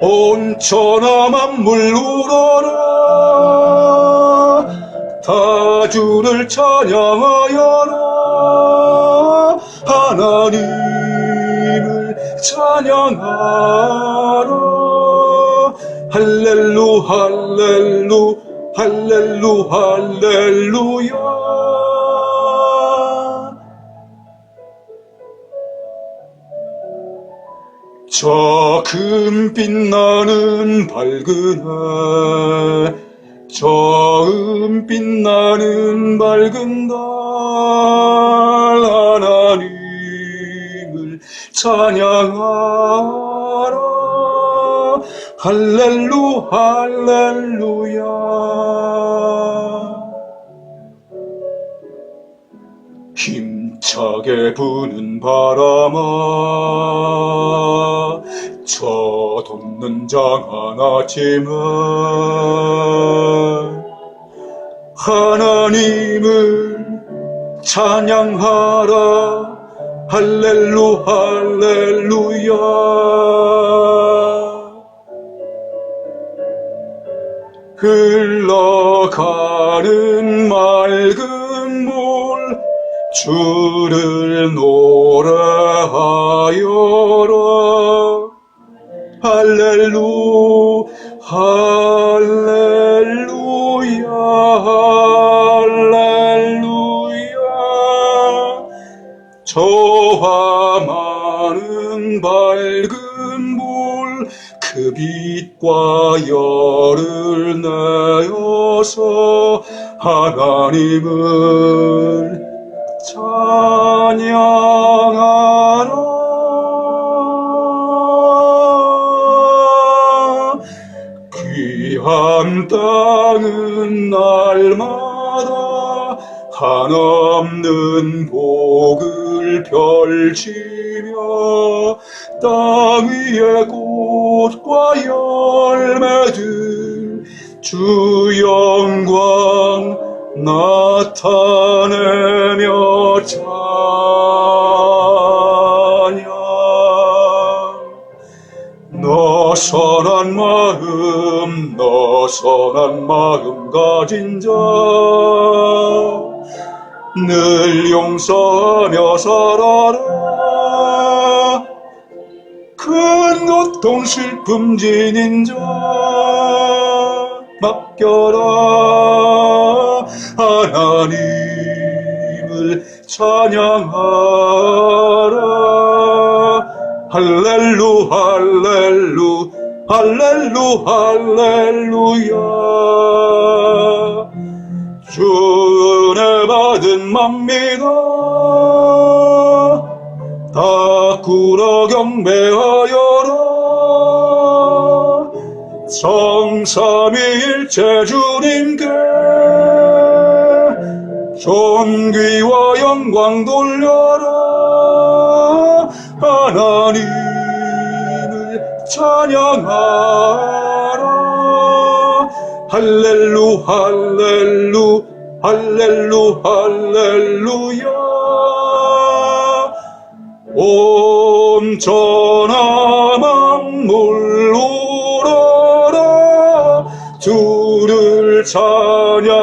온 천하 만물 우러라. 다 주를 찬양하여라. 하나님을 찬양하라. 할렐루 할렐루 할렐루 할렐루야 저 금빛 나는 밝은 해, 저 은빛 나는 밝은 달, 하나님을 찬양하라. 할렐루, 할렐루야. 힘차게 부는 바람아 저 돋는 장하나지만 하나님을 찬양하라 할렐루 할렐루야. 흘러가는 맑은 물 주를 노래하여라 할렐루 할렐루야 할렐루야. 저와 많은 밝은 불, 그 빛과 열을 내어서 하나님을 찬양 한 땅은 날마다 한없는 복을 펼치며 땅 위에 꽃과 열매들 주 영광 나타내며 찬 선한 마음 너 선한 마음 가진 자. 늘 용서하며 살아라. 큰 고통 슬픔 지닌 자 맡겨라. 하나님을 찬양하라 할렐루 할렐루 할렐루 할렐루야. 주 은혜 받은 맘미다 다 꿇어 경배하여라. 성삼위일체 주님께 존귀와 영광 돌려라 하나님을 찬양하라. 할렐루 할렐루 할렐루 할렐루야. 온 천하 만물 우러라 주를 찬양하라